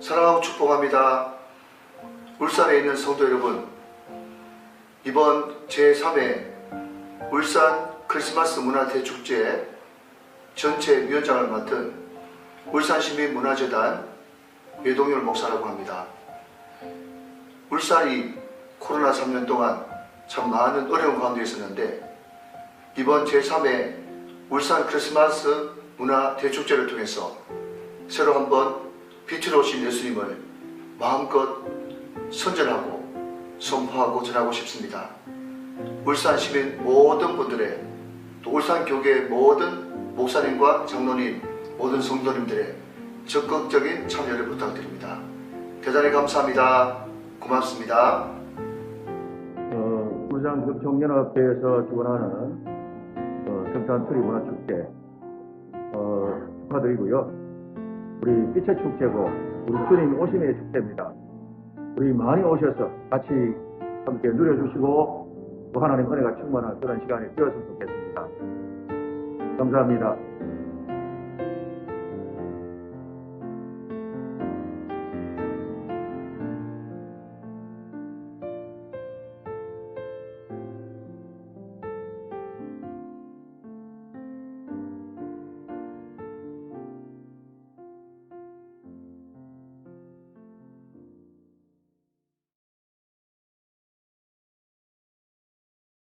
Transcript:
사랑하고 축복합니다. 울산에 있는 성도 여러분, 이번 제3회 울산 크리스마스 문화대축제 전체 위원장을 맡은 울산시민문화재단 외동열 목사라고 합니다. 울산이 코로나 3년 동안 참 많은 어려운 가운데 있었는데 이번 제3회 울산 크리스마스 문화 대축제를 통해서 새로 한번 빛으로 오신 예수님을 마음껏 선전하고 선포하고 전하고 싶습니다. 울산 시민 모든 분들의 또 울산 교계 모든 목사님과 장로님 모든 성도님들의 적극적인 참여를 부탁드립니다. 대단히 감사합니다. 고맙습니다. 어, 울산 흑청연합회에서 주관하는 어, 성탄 트리 문화 축제 어, 축하드리고요. 우리 빛의 축제고 우리 주님 오심의 축제입니다. 우리 많이 오셔서 같이 함께 누려주시고 또 하나님 은혜가 충만한 그런 시간이 되었으면 좋겠습니다. 감사합니다.